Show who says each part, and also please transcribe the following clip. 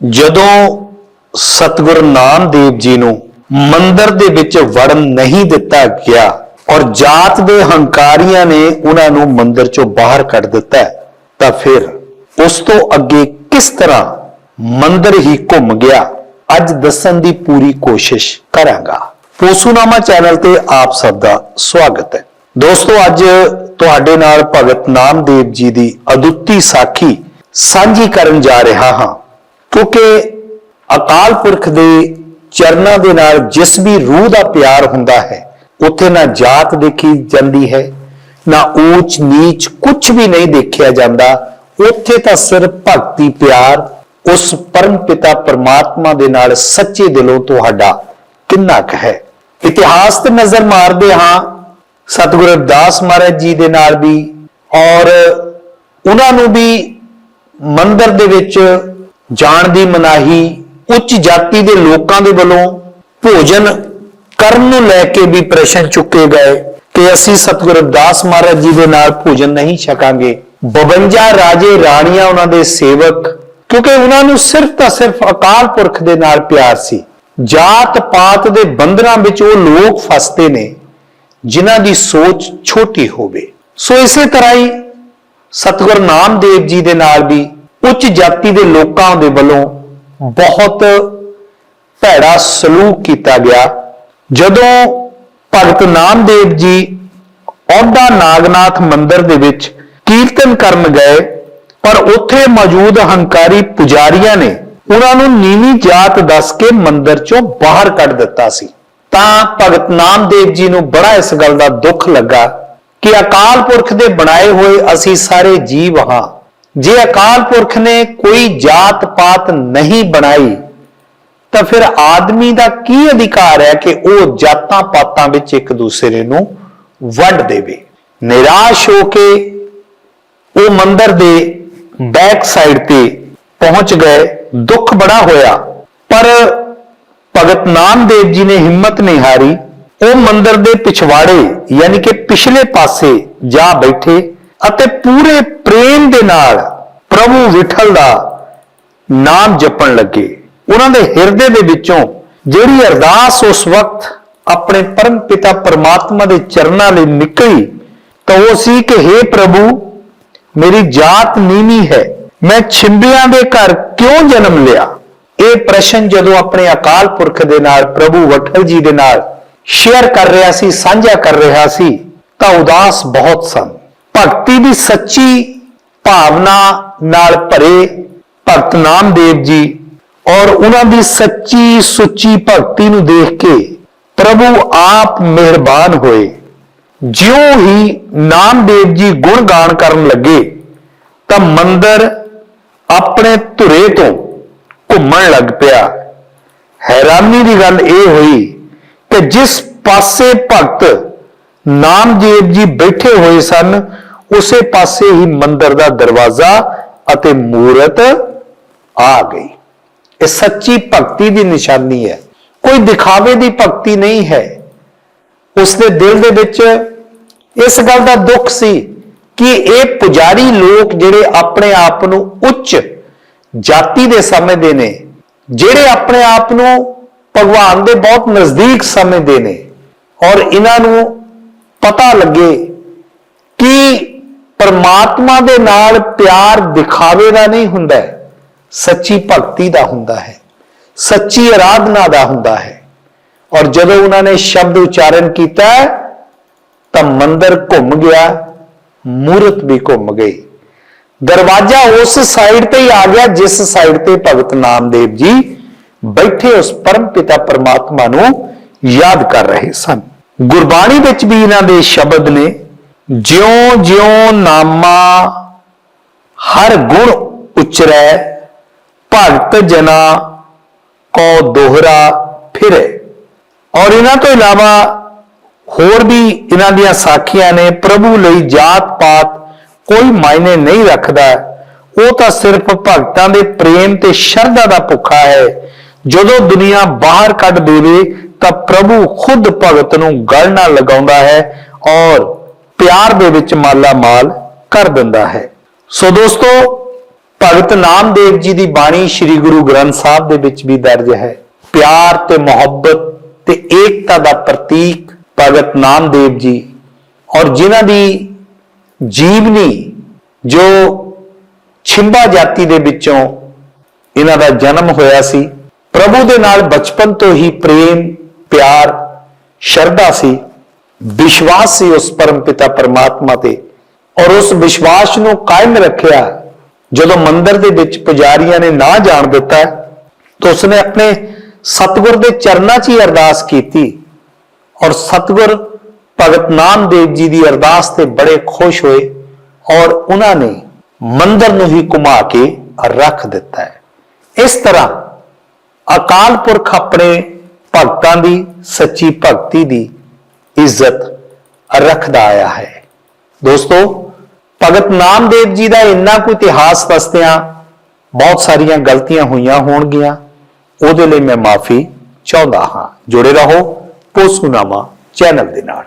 Speaker 1: ਜਦੋਂ ਸਤਿਗੁਰ ਨਾਮਦੇਵ ਜੀ ਨੂੰ ਮੰਦਰ ਦੇ ਵਿੱਚ ਵੜਨ ਨਹੀਂ ਦਿੱਤਾ ਗਿਆ ਔਰ ਜਾਤ ਦੇ ਹੰਕਾਰੀਆਂ ਨੇ ਉਹਨਾਂ ਨੂੰ ਮੰਦਰ ਚੋਂ ਬਾਹਰ ਕੱਢ ਦਿੱਤਾ ਤਾਂ ਫਿਰ ਉਸ ਤੋਂ ਅੱਗੇ ਕਿਸ ਤਰ੍ਹਾਂ ਮੰਦਰ ਹੀ ਘੁੰਮ ਗਿਆ, ਅੱਜ ਦੱਸਣ ਦੀ ਪੂਰੀ ਕੋਸ਼ਿਸ਼ ਕਰਾਂਗਾ। ਪੋਸੂਨਾਮਾ ਚੈਨਲ ਤੇ ਆਪ ਸਭ ਦਾ ਸਵਾਗਤ ਹੈ। ਦੋਸਤੋ, ਅੱਜ ਤੁਹਾਡੇ ਨਾਲ ਭਗਤ ਨਾਮਦੇਵ ਜੀ ਦੀ ਅਦੁੱਤੀ ਸਾਖੀ ਸਾਂਝੀ ਕਰਨ ਜਾ ਰਿਹਾ ਹਾਂ। ਕਿਉਂਕਿ ਅਕਾਲ ਪੁਰਖ ਦੇ ਚਰਨਾਂ ਦੇ ਨਾਲ ਜਿਸ ਵੀ ਰੂਹ ਦਾ ਪਿਆਰ ਹੁੰਦਾ ਹੈ, ਉੱਥੇ ਨਾ ਜਾਤ ਦੇਖੀ ਜਾਂਦੀ ਹੈ, ਨਾ ਊਚ ਨੀਚ ਕੁਝ ਵੀ ਨਹੀਂ ਦੇਖਿਆ ਜਾਂਦਾ, ਉੱਥੇ ਤਾਂ ਸਿਰਫ ਭਗਤੀ ਪਿਆਰ, ਉਸ ਪਰਮ ਪਿਤਾ ਪਰਮਾਤਮਾ ਦੇ ਨਾਲ ਸੱਚੇ ਦਿਲੋਂ ਤੁਹਾਡਾ ਕਿੰਨਾ ਕੁ ਹੈ। ਇਤਿਹਾਸ ਤੇ ਨਜ਼ਰ ਮਾਰਦੇ ਹਾਂ, ਸਤਿਗੁਰੂ ਅਰਦਾਸ ਮਹਾਰਾਜ ਜੀ ਦੇ ਨਾਲ ਵੀ, ਔਰ ਉਹਨਾਂ ਨੂੰ ਵੀ ਮੰਦਰ ਦੇ ਵਿੱਚ ਜਾਣ ਦੀ ਮਨਾਹੀ ਉੱਚ ਜਾਤੀ ਦੇ ਲੋਕਾਂ ਦੇ ਵੱਲੋਂ ਭੋਜਨ ਕਰਨ ਨੂੰ ਲੈ ਕੇ ਵੀ ਪ੍ਰਸ਼ਨ ਚੁੱਕੇ ਗਏ ਕਿ ਅਸੀਂ ਸਤਿਗੁਰੂ ਅਰਦਾਸ ਮਹਾਰਾਜ ਜੀ ਦੇ ਨਾਲ ਭੋਜਨ ਨਹੀਂ ਛਕਾਂਗੇ। 52 ਰਾਜੇ ਰਾਣੀਆਂ ਉਹਨਾਂ ਦੇ ਸੇਵਕ, ਕਿਉਂਕਿ ਉਹਨਾਂ ਨੂੰ ਸਿਰਫ ਤਾਂ ਸਿਰਫ ਅਕਾਲ ਪੁਰਖ ਦੇ ਨਾਲ ਪਿਆਰ ਸੀ। ਜਾਤ ਪਾਤ ਦੇ ਬੰਧਨਾਂ ਵਿੱਚ ਉਹ ਲੋਕ ਫਸਦੇ ਨੇ, ਜਿਨ੍ਹਾਂ ਦੀ ਸੋਚ ਛੋਟੀ ਹੋਵੇ। ਸੋ ਇਸੇ ਤਰ੍ਹਾਂ ਹੀ ਸਤਿਗੁਰ ਨਾਮਦੇਵ ਜੀ ਦੇ ਨਾਲ ਵੀ ਉੱਚ ਜਾਤੀ ਦੇ ਲੋਕਾਂ ਦੇ ਵੱਲੋਂ ਬਹੁਤ ਭੈੜਾ ਸਲੂਕ ਕੀਤਾ ਗਿਆ। ਜਦੋਂ ਭਗਤ ਨਾਮਦੇਵ ਜੀ ਔਂਦਾ ਨਾਗਨਾਥ ਮੰਦਿਰ ਦੇ ਵਿੱਚ ਕੀਰਤਨ ਕਰਨ ਗਏ, ਪਰ ਉੱਥੇ ਮੌਜੂਦ ਹੰਕਾਰੀ ਪੁਜਾਰੀਆਂ ਨੇ ਉਹਨਾਂ ਨੂੰ ਨੀਵੀਂ ਜਾਤ ਦੱਸ ਕੇ ਮੰਦਿਰ ਚੋਂ ਬਾਹਰ ਕੱਢ ਦਿੱਤਾ ਸੀ। ਤਾਂ ਭਗਤ ਨਾਮਦੇਵ ਜੀ ਨੂੰ ਬੜਾ ਇਸ ਗੱਲ ਦਾ ਦੁੱਖ ਲੱਗਾ ਕਿ ਅਕਾਲ ਪੁਰਖ ਦੇ ਬਣਾਏ ਹੋਏ ਅਸੀਂ ਸਾਰੇ ਜੀਵ ਹਾਂ। ਜੇ ਅਕਾਲ ਪੁਰਖ ਨੇ ਕੋਈ ਜਾਤ ਪਾਤ ਨਹੀਂ ਬਣਾਈ, ਤਾਂ ਫਿਰ ਆਦਮੀ ਦਾ ਕੀ ਅਧਿਕਾਰ ਹੈ ਕਿ ਉਹ ਜਾਤਾਂ ਪਾਤਾਂ ਵਿੱਚ ਇੱਕ ਦੂਸਰੇ ਨੂੰ ਵੰਡ ਦੇਵੇ? ਨਿਰਾਸ਼ ਹੋ ਕੇ ਉਹ ਮੰਦਰ ਦੇ ਬੈਕ ਸਾਈਡ ਤੇ ਪਹੁੰਚ ਗਏ, ਦੁੱਖ ਬੜਾ ਹੋਇਆ। ਪਰ ਭਗਤ ਨਾਮਦੇਵ ਜੀ ਨੇ ਹਿੰਮਤ ਨਹੀਂ ਹਾਰੀ। ਉਹ ਮੰਦਰ ਦੇ ਪਿਛਵਾੜੇ, ਯਾਨੀ ਕਿ ਪਿਛਲੇ ਪਾਸੇ ਜਾ ਬੈਠੇ। ਅਤੇ ਪੂਰੇ ਪ੍ਰੇਮ ਦੇ ਨਾਲ ਪ੍ਰਭੂ ਵਿਠਲ ਦਾ ਨਾਮ ਜਪਣ ਲੱਗੇ। ਉਹਨਾਂ ਦੇ ਹਿਰਦੇ ਦੇ ਵਿੱਚੋਂ ਜਿਹੜੀ ਅਰਦਾਸ ਉਸ ਵਕਤ ਆਪਣੇ ਪਰਮ ਪਿਤਾ ਪਰਮਾਤਮਾ ਦੇ ਚਰਨਾਂ ਲਈ ਨਿਕਲੀ, ਤਾਂ ਉਹ ਸੀ ਕਿ हे ਪ੍ਰਭੂ, ਮੇਰੀ ਜਾਤ ਨੀਵੀਂ ਹੈ। ਮੈਂ ਛਿੰਬਿਆਂ ਦੇ ਘਰ ਕਿਉਂ ਜਨਮ ਲਿਆ? ਇਹ ਪ੍ਰਸ਼ਨ ਜਦੋਂ ਆਪਣੇ ਅਕਾਲ ਪੁਰਖ ਦੇ ਨਾਲ, ਪ੍ਰਭੂ ਵਠਲ ਜੀ ਦੇ ਨਾਲ ਸ਼ੇਅਰ ਕਰ ਰਿਹਾ ਸੀ, ਸਾਂਝਾ ਕਰ ਰਿਹਾ ਸੀ, ਤਾਂ ਉਦਾਸ ਬਹੁਤ ਸਨ। ਭਗਤੀ ਦੀ ਸੱਚੀ ਭਾਵਨਾ ਨਾਲ ਭਰੇ ਭਗਤ ਨਾਮਦੇਵ ਜੀ ਔਰ ਉਹਨਾਂ ਦੀ ਸੱਚੀ ਸੁੱਚੀ ਭਗਤੀ ਨੂੰ ਦੇਖ ਕੇ ਪ੍ਰਭੂ ਆਪ ਮਿਹਰਬਾਨ ਹੋਏ। ਜਿਉਂ ਹੀ ਨਾਮਦੇਵ ਜੀ ਗੁਣ ਗਾਨ ਕਰਨ ਲੱਗੇ ਤਾਂ ਮੰਦਰ ਆਪਣੇ ਧੁਰੇ ਤੋਂ ਘੁੰਮਣ ਲੱਗ ਪਿਆ। ਹੈਰਾਨੀ ਦੀ ਗੱਲ ਇਹ ਹੋਈ ਕਿ ਜਿਸ ਪਾਸੇ ਭਗਤ ਨਾਮਦੇਵ ਜੀ ਬੈਠੇ ਹੋਏ ਸਨ ਉਸੇ ਪਾਸੇ ਹੀ ਮੰਦਰ ਦਾ ਦਰਵਾਜ਼ਾ ਅਤੇ ਮੂਰਤ ਆ ਗਈ। ਇਹ ਸੱਚੀ ਭਗਤੀ ਦੀ ਨਿਸ਼ਾਨੀ ਹੈ। ਕੋਈ ਦਿਖਾਵੇ ਦੀ ਭਗਤੀ ਨਹੀਂ ਹੈ। ਉਸ ਦੇ ਦਿਲ ਦੇ ਵਿੱਚ ਇਸ ਗੱਲ ਦਾ ਦੁੱਖ ਸੀ ਕਿ ਇਹ ਪੁਜਾਰੀ ਲੋਕ ਜਿਹੜੇ ਆਪਣੇ ਆਪ ਨੂੰ ਉੱਚ ਜਾਤੀ ਦੇ ਸਮਝਦੇ ਨੇ, ਜਿਹੜੇ ਆਪਣੇ ਆਪ ਨੂੰ ਭਗਵਾਨ ਦੇ ਬਹੁਤ ਨਜ਼ਦੀਕ ਸਮਝਦੇ ਨੇ ਔਰ ਇਹਨਾਂ ਨੂੰ ਪਤਾ ਲੱਗੇ ਕਿ ਪਰਮਾਤਮਾ ਦੇ ਨਾਲ ਪਿਆਰ ਦਿਖਾਵੇ ਦਾ ਨਹੀਂ ਹੁੰਦਾ ਸੱਚੀ ਭਗਤੀ ਦਾ ਹੁੰਦਾ ਹੈ, ਸੱਚੀ ਆਰਾਧਨਾ ਦਾ ਹੁੰਦਾ ਹੈ। ਔਰ ਜਦੋਂ ਉਹਨਾਂ ਨੇ ਸ਼ਬਦ ਉਚਾਰਨ ਕੀਤਾ, ਤਾਂ ਮੰਦਰ ਘੁੰਮ ਗਿਆ, ਮੂਰਤ ਵੀ ਘੁੰਮ ਗਈ। ਦਰਵਾਜ਼ਾ ਉਸ ਸਾਈਡ ਤੇ ਹੀ ਆ ਗਿਆ, ਜਿਸ ਸਾਈਡ ਤੇ ਭਗਤ ਨਾਮਦੇਵ ਜੀ ਬੈਠੇ ਉਸ ਪਰਮ ਪਿਤਾ ਪਰਮਾਤਮਾ ਨੂੰ ਯਾਦ ਕਰ ਰਹੇ ਸਨ। ਗੁਰਬਾਣੀ ਵਿੱਚ ਵੀ ਇਹਨਾਂ ਦੇ ਸ਼ਬਦ ਨੇ ਜਿਉਂ ਜਿਉਂ ਨਾਮਾ ਹਰ ਗੁਣ ਉਚਰੈ, ਭਗਤ ਜਨਾ ਕੋ ਦੋਹਰਾ ਫਿਰੇ। ਔਰ ਇਹਨਾਂ ਤੋਂ ਇਲਾਵਾ ਹੋਰ ਵੀ ਇਹਨਾਂ ਦੀਆਂ ਸਾਖੀਆਂ ਨੇ ਪ੍ਰਭੂ ਲਈ ਜਾਤ ਪਾਤ ਕੋਈ ਮਾਇਨੇ ਨਹੀਂ ਰੱਖਦਾ। ਉਹ ਤਾਂ ਸਿਰਫ ਭਗਤਾਂ ਦੇ ਪ੍ਰੇਮ ਤੇ ਸ਼ਰਧਾ ਦਾ ਭੁੱਖਾ ਹੈ। ਜਦੋਂ ਦੁਨੀਆ ਬਾਹਰ ਕੱਢ ਦੇਵੇ ਤਾਂ ਪ੍ਰਭੂ ਖੁਦ ਭਗਤ ਨੂੰ ਗਲ ਨਾਲ ਲਗਾਉਂਦਾ ਹੈ ਔਰ ਪਿਆਰ ਦੇ ਵਿੱਚ ਮਾਲਾ ਮਾਲ ਕਰ ਦਿੰਦਾ ਹੈ। ਸੋ ਦੋਸਤੋ, ਭਗਤ ਨਾਮਦੇਵ ਜੀ ਦੀ ਬਾਣੀ ਸ੍ਰੀ ਗੁਰੂ ਗ੍ਰੰਥ ਸਾਹਿਬ ਦੇ ਵਿੱਚ ਵੀ ਦਰਜ ਹੈ। ਪਿਆਰ ਤੇ ਮੁਹੱਬਤ ਤੇ ਏਕਤਾ ਦਾ ਪ੍ਰਤੀਕ ਭਗਤ ਨਾਮਦੇਵ ਜੀ ਔਰ ਜਿਨ੍ਹਾਂ ਦੀ ਜੀਵਨੀ ਜੋ ਛਿੰਬਾ ਜਾਤੀ ਦੇ ਵਿੱਚੋਂ ਇਹਨਾਂ ਦਾ ਜਨਮ ਹੋਇਆ ਸੀ, ਪ੍ਰਭੂ ਦੇ ਨਾਲ ਬਚਪਨ ਤੋਂ ਹੀ ਪ੍ਰੇਮ, ਪਿਆਰ, ਸ਼ਰਧਾ ਸੀ। ਵਿਸ਼ਵਾਸ ਸੀ ਉਸ ਪਰਮ ਪਿਤਾ ਪਰਮਾਤਮਾ ਤੇ ਔਰ ਉਸ ਵਿਸ਼ਵਾਸ ਨੂੰ ਕਾਇਮ ਰੱਖਿਆ। ਜਦੋਂ ਮੰਦਰ ਦੇ ਵਿੱਚ ਪੁਜਾਰੀਆਂ ਨੇ ਨਾ ਜਾਣ ਦਿੱਤਾ, ਤਾਂ ਉਸਨੇ ਆਪਣੇ ਸਤਿਗੁਰ ਦੇ ਚਰਨਾਂ 'ਚ ਹੀ ਅਰਦਾਸ ਕੀਤੀ ਔਰ ਸਤਿਗੁਰ ਭਗਤ ਨਾਮਦੇਵ ਜੀ ਦੀ ਅਰਦਾਸ ਤੇ ਬੜੇ ਖੁਸ਼ ਹੋਏ ਔਰ ਉਹਨਾਂ ਨੇ ਮੰਦਰ ਨੂੰ ਹੀ ਘੁਮਾ ਕੇ ਰੱਖ ਦਿੱਤਾ ਹੈ। ਇਸ ਤਰ੍ਹਾਂ ਅਕਾਲ ਪੁਰਖ ਆਪਣੇ ਭਗਤਾਂ ਦੀ, ਸੱਚੀ ਭਗਤੀ ਦੀ ਇੱਜ਼ਤ ਰੱਖਦਾ ਆਇਆ ਹੈ। ਦੋਸਤੋ, ਭਗਤ ਨਾਮਦੇਵ ਜੀ ਦਾ ਇੰਨਾ ਕੁ ਇਤਿਹਾਸ ਦੱਸਦਿਆਂ ਬਹੁਤ ਸਾਰੀਆਂ ਗਲਤੀਆਂ ਹੋਈਆਂ ਹੋਣਗੀਆਂ। ਉਹਦੇ ਲਈ ਮੈਂ ਮਾਫੀ ਚਾਹੁੰਦਾ ਹਾਂ। ਜੁੜੇ ਰਹੋ ਪੋਸੂਨਾਮਾ ਚੈਨਲ ਦੇ ਨਾਲ।